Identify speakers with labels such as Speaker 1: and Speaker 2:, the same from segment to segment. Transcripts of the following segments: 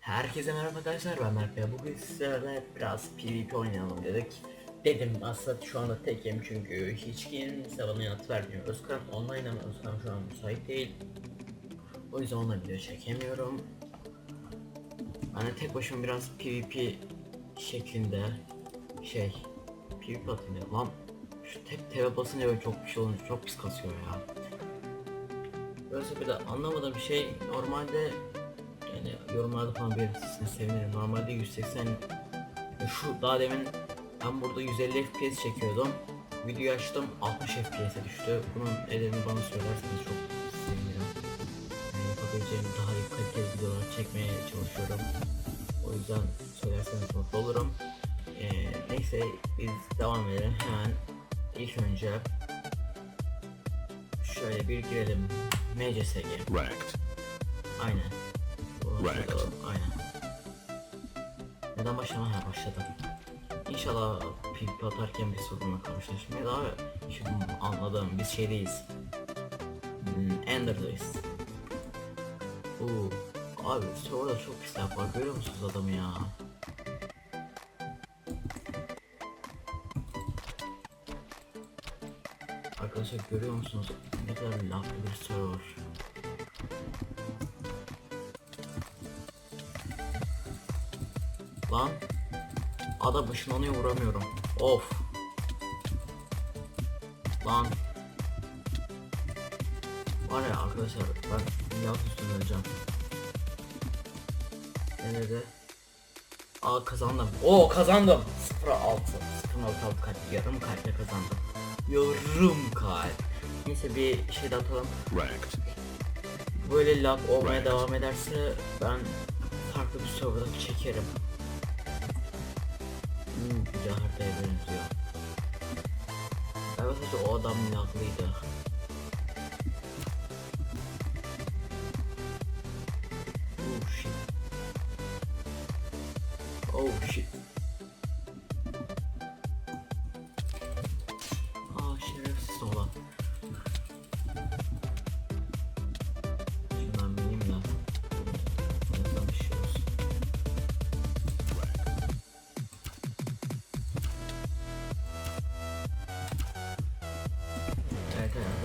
Speaker 1: Herkese merhaba arkadaşlar ben Mert Bey. Bugün sizlerle biraz PvP oynayalım dedik. Dedim aslında şu anda tekim çünkü hiç kimse bana yanıt vermiyor. Özkan online ama Özkan şu an müsait değil. O yüzden ona video çekemiyorum. De tek başıma biraz PvP şeklinde şey PvP dedim. Lan şu tek teve basınca böyle çok bir şey olunca çok pis kasıyor ya. Böyle bir de anlamadığım şey normalde yani yorumlarda falan belirtirseniz sevinirim. Normalde 180 e, şu daha demin ben burada 150 FPS çekiyordum. Videoyu açtım 60 FPS'e düştü. Bunun nedenini bana söylerseniz çok sevinirim. Yani yapabileceğim daha iyi kaliteli videolar çekmeye çalışıyorum. O yüzden söylerseniz mutlu olurum. Ee, neyse biz devam edelim. Hemen ilk önce şöyle bir girelim. MCSG.
Speaker 2: Wrecked.
Speaker 1: Aynen. Bu- Aynen. Neden başlama? Ha başladım. İnşallah PvP atarken bir sorunla karşılaşmaya daha şimdi anladım biz şeydeyiz. Hmm, Ender'dayız. Oo, abi orada çok pis laf var görüyor musunuz adamı ya? Arkadaşlar görüyor musunuz ne kadar laflı bir server. Lan Ada ışınlanıyor vuramıyorum. Of. Lan. Var ya arkadaşlar ben yaz üstüne öleceğim. Nerede? Aa kazandım. Oo kazandım. 0 6 0 6 kalp yarım kalple kazandım. Yarım kalp. Neyse bir şey de atalım.
Speaker 2: Wrecked.
Speaker 1: Böyle lag olmaya
Speaker 2: Right.
Speaker 1: devam ederse ben farklı bir serverda çekerim. Hmm, güzel haritaya benziyor. Evet o adam laglıydı.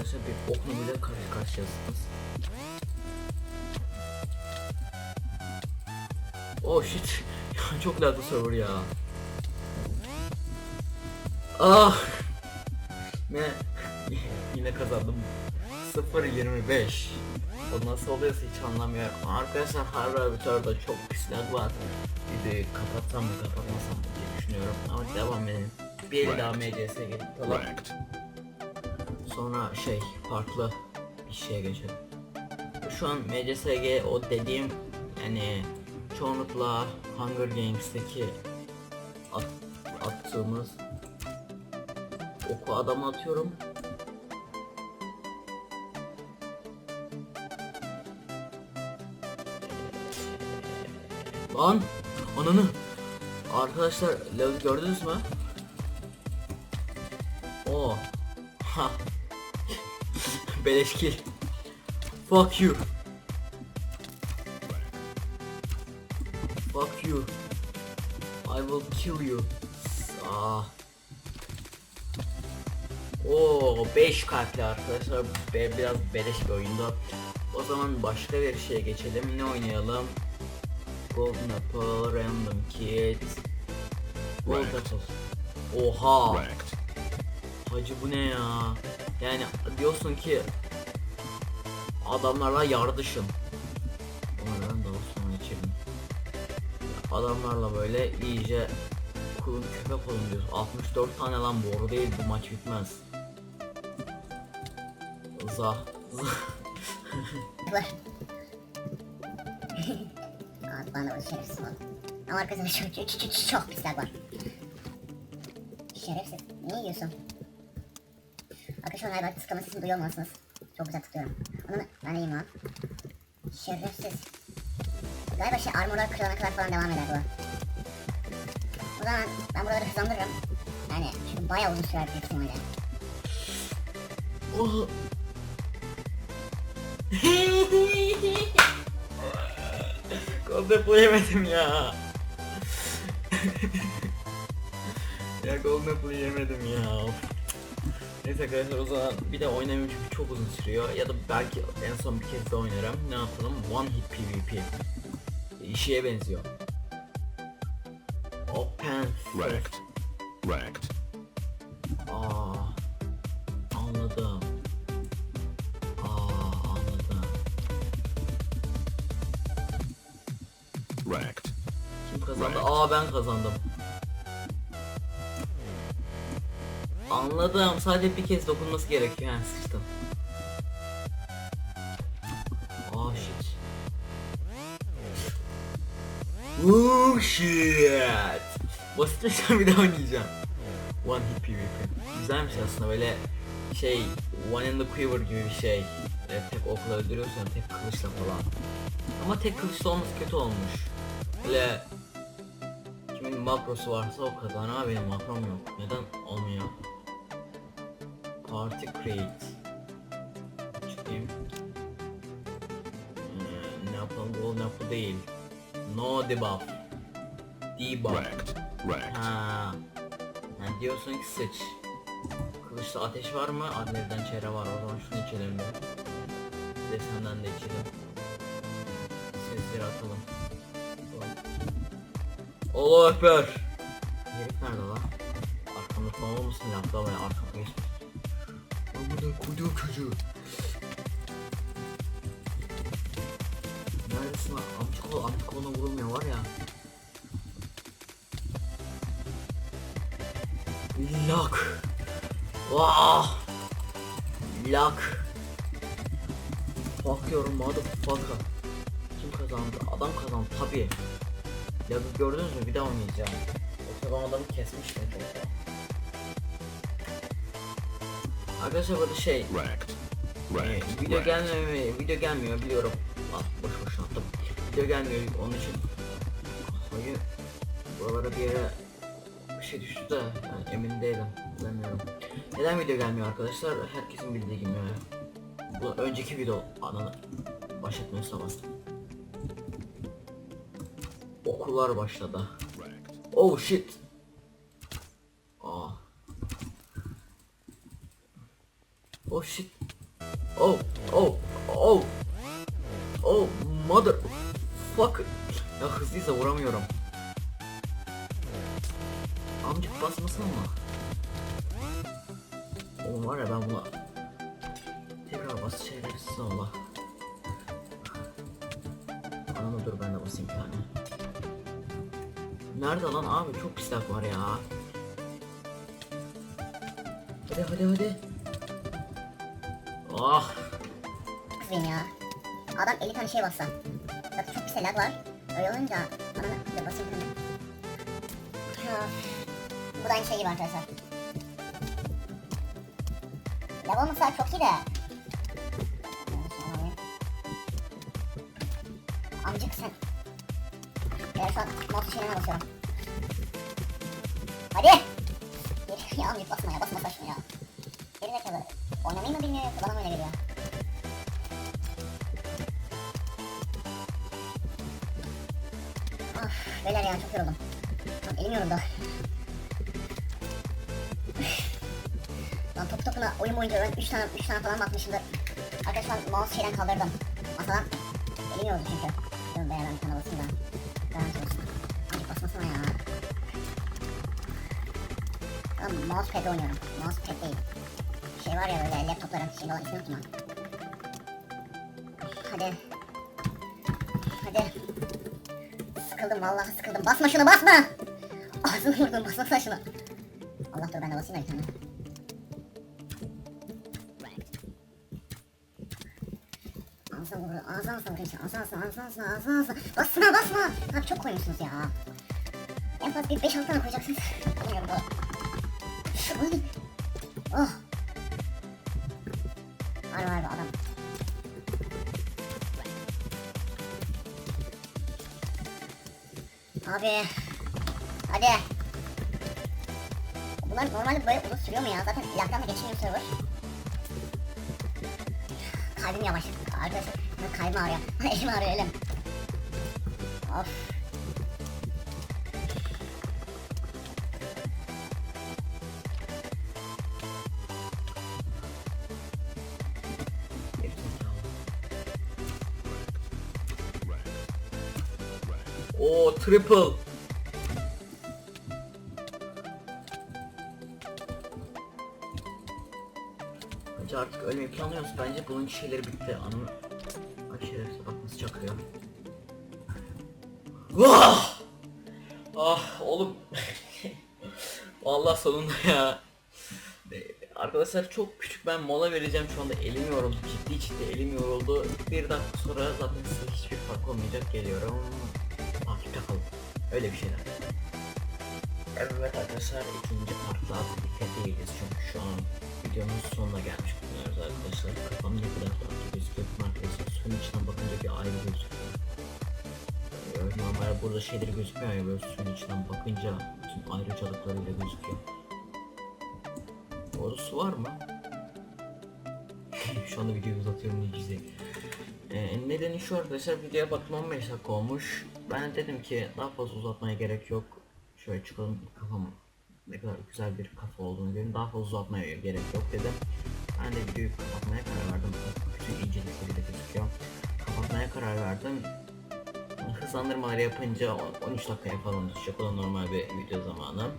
Speaker 1: Arkadaşlar bir okla bile karşı karşıyasınız. Oh shit. Çok laglı server ya. Ah. Ne? Yine kazandım. 0.25 O nasıl oluyorsa hiç anlamıyorum. Arkadaşlar Harbitor'da çok pis lag var. Videoyu kapatsam mı kapatmasam mı diye düşünüyorum. Ama devam edelim. Bir el daha MCS'e gelip alalım. Sonra şey farklı bir şeye geçelim. Şu an MCSG o dediğim yani çoğunlukla Hunger Games'teki at, attığımız oku adama atıyorum. Lan ananı Arkadaşlar gördünüz mü? Oo. Ha. Beleş kill. Fuck you. Fuck you. I will kill you. Ah. Oo 5 kalpli arkadaşlar. Be biraz beleş bir oyunda. O zaman başka bir şeye geçelim. Ne oynayalım? Golden Apple, Random Kids. Gold. Apple. Oha.
Speaker 2: Wrecked.
Speaker 1: Hacı bu ne ya? Yani diyorsun ki adamlarla yardışın. Daha sonra içelim. Adamlarla böyle iyice kulun köpek olun diyorsun. 64 tane lan boru değil bu maç bitmez. Zah. Zah.
Speaker 3: Bana o şerefsiz oldu. Ama arkasında çok, çok, çok, çok pisler var. Şerefsiz. Ne yiyorsun? Arkadaşlar galiba tıklama sesini duyuyor musunuz? Çok güzel tıklıyorum. Onu ben de yiyeyim lan. Şerefsiz. Galiba şey armorlar kırılana kadar falan devam eder bu. O zaman ben buraları hızlandırırım. bayağı uzun sürer büyük ihtimalle.
Speaker 1: Oh. Golden Apple yemedim ya. ya Golden Apple yemedim ya. Of. Neyse arkadaşlar o zaman bir de oynamayayım çünkü çok uzun sürüyor ya da belki en son bir kez de oynarım. Ne yapalım? One hit PvP. İşiye benziyor. Open
Speaker 2: Wrecked. Wrecked.
Speaker 1: Aa, anladım. Aa, anladım.
Speaker 2: Wrecked.
Speaker 1: Kim kazandı?
Speaker 2: Right.
Speaker 1: Aa ben kazandım. Anladım. Sadece bir kez dokunması gerekiyor. Yani sıçtım. Aa shit. Oh shit. Basitleşen bir daha oynayacağım. One hit PvP. Güzelmiş aslında böyle şey One in the Quiver gibi bir şey. E, tek okla öldürüyorsun tek kılıçla falan. Ama tek kılıçla olması kötü olmuş. Böyle kimin makrosu varsa o kazanır benim makrom yok. Neden olmuyor? Party create. Çıkayım. Ee, ne yapalım ne yapı değil. No debuff. Debuff.
Speaker 2: Wrecked.
Speaker 1: Ha. Yani diyorsun ki sıç. Kılıçta ateş var mı? Adlerden çere var. O zaman şunu içelim bir. Bir de içelim. Sesleri atalım. Allah ekber. Herif nerede lan? Arkamda falan olmasın lapta veya arkamda geçmiş. Amına koyduğum çocuğu. Neredesin lan? Amca kolu, amca koluna vurulmuyor var ya. Lock. Wow. Lock. Bakıyorum motherfucker. Kim kazandı? Adam kazandı tabii. Lock'ı gördünüz mü? Bir daha oynayacağım. Yoksa ben adamı kesmiştim çoktan. Arkadaşlar burada şey ee, video gelmiyor video gelmiyor biliyorum. Ah boş boş attım. Video gelmiyor onun için. Hayır. Buralara bir yere bir şey düştü de yani emin değilim. Bilmiyorum. Neden video gelmiyor arkadaşlar? Herkesin bildiği gibi. Bu önceki video ananı başlatmıyorsa bastım. Okullar başladı. Oh shit. Aa. Oh shit. Oh, oh, oh. Oh, mother fuck. Ya hızlıysa vuramıyorum. Amcık basmasana mı? Oğlum var ya ben buna tekrar bas şerefsiz Allah. Anamı dur ben de basayım bir tane. Nerede lan abi çok pislik var ya. Hadi hadi hadi. Ah
Speaker 3: Kızıyım ya. Adam 50 tane şey bassa. Zaten çok pis lag var. Öyle olunca ananı dur basayım. Ha. Bu da aynı şey gibi arkadaşlar. Lag olmasa çok iyi de. Amcık sen. Ben şu an mouse şeyine basıyorum. Hadi. ya amcık basma ya basma şunu ya. Geri zekalı. Oynamayı mı bilmiyor yoksa bana mı öyle geliyor? Ah beyler ya çok yoruldum. Lan elim yoruldu. Lan topu topuna oyun boyunca ben 3 tane 3 tane falan bakmışımdır. Arkadaşlar mouse şeyden kaldırdım. Masadan elim yoruldu çünkü. Dur beyler ben tane basayım da. Garanti olsun. Azıcık basmasana ya. Lan mousepad oynuyorum. Mousepad değil. Şey var ya böyle laptopların şey olan ismini unuttum. Hadi. Hadi. Sıkıldım vallahi sıkıldım. Basma şunu basma. Ağzını vurdum basmasana şunu. Allah dur ben de basayım da bir tane. Ağzına vur, ağzına ağzına vurayım sen. Ağzına ağzına ağzına ağzına ağzına ağzına. Basma basma. Abi çok koymuşsunuz ya. En fazla bir 5-6 tane koyacaksınız. Bilmiyorum bu. Oy. Oh. Abi. Hadi. Bunlar normalde böyle uzun sürüyor mu ya? Zaten lockdown'da geçiniyor server. Kalbim yavaş. Arkadaşlar kalbim ağrıyor. elim ağrıyor elim. Of.
Speaker 1: Oo triple. Bence artık ölmeyi planlıyoruz. Bence bunun şeyleri bitti. Anı... Ay şerefsiz bak nasıl çakıyor. Vah! Ah oğlum. Vallahi sonunda ya. Arkadaşlar çok küçük ben mola vereceğim şu anda elim yoruldu ciddi ciddi elim yoruldu bir dakika sonra zaten size hiçbir fark olmayacak geliyorum kalın öyle bir şeyler. Evet arkadaşlar ikinci partla birlikte değiliz çünkü şu an videonun sonuna gelmiş bulunuyoruz arkadaşlar. Kafam ne kadar farklı gözüküyor arkadaşlar suyun içinden bakınca bir ayrı gözüküyor. Ee, Normal burada şeyleri gözükmüyor ya böyle suyun içinden bakınca bütün ayrıcalıklarıyla gözüküyor. Orada su var mı? şu anda videoyu uzatıyorum güzel. Ee, nedeni şu arkadaşlar videoya 15 dakika olmuş. Ben de dedim ki daha fazla uzatmaya gerek yok. Şöyle çıkalım kafam ne kadar güzel bir kafa olduğunu görün. Daha fazla uzatmaya gerek yok dedim. Ben de videoyu kapatmaya karar verdim. Bütün incelikleri de gözüküyor. Kapatmaya karar verdim. Hızlandırmaları yapınca 13 dakikaya falan düşecek. O da normal bir video zamanı.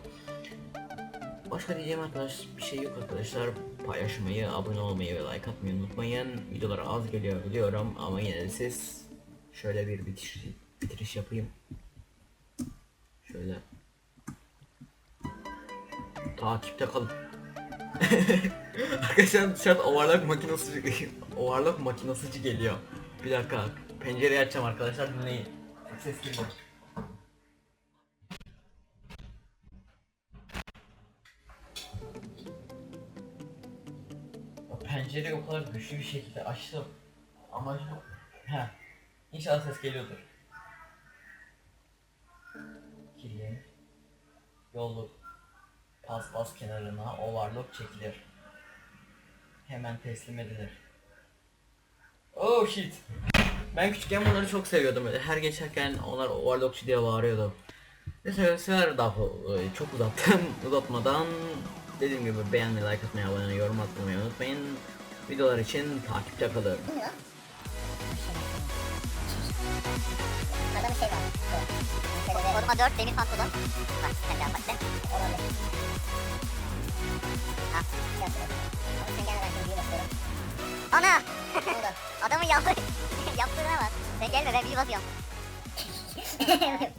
Speaker 1: Başka diyeceğim arkadaş bir şey yok arkadaşlar. Paylaşmayı, abone olmayı ve like atmayı unutmayın. Videolar az geliyor biliyorum ama yine de siz şöyle bir bitiş, bitiriş yapayım. Şöyle. Takipte kalın. arkadaşlar dışarıda overlock makinesi overlock makinesi geliyor. Bir dakika. Pencereyi açacağım arkadaşlar dinleyin. Ses geliyor. Pencereyi o kadar güçlü bir şekilde açtım. Ama. Heh. İnşallah ses geliyordur. Kilim. Yolluk. Paspas kenarına overlock çekilir. Hemen teslim edilir. Oh shit. Ben küçükken bunları çok seviyordum. Her geçerken onlar overlockçu diye bağırıyordu. Neyse arkadaşlar daha e, çok uzattım. Uzatmadan dediğim gibi beğenmeyi, like atmayı, abone olmayı, yorum atmayı unutmayın. Videolar için takipte kalın.
Speaker 3: Bir. Bu. Koruma 4 demir pantolon. Bak sen de bak sen. Olabilir. Ha. Sen gelmeden şimdi büyü basıyorum. Ana! Adamın yaptığı yaptığına bak. Sen gelme ben büyü basıyorum.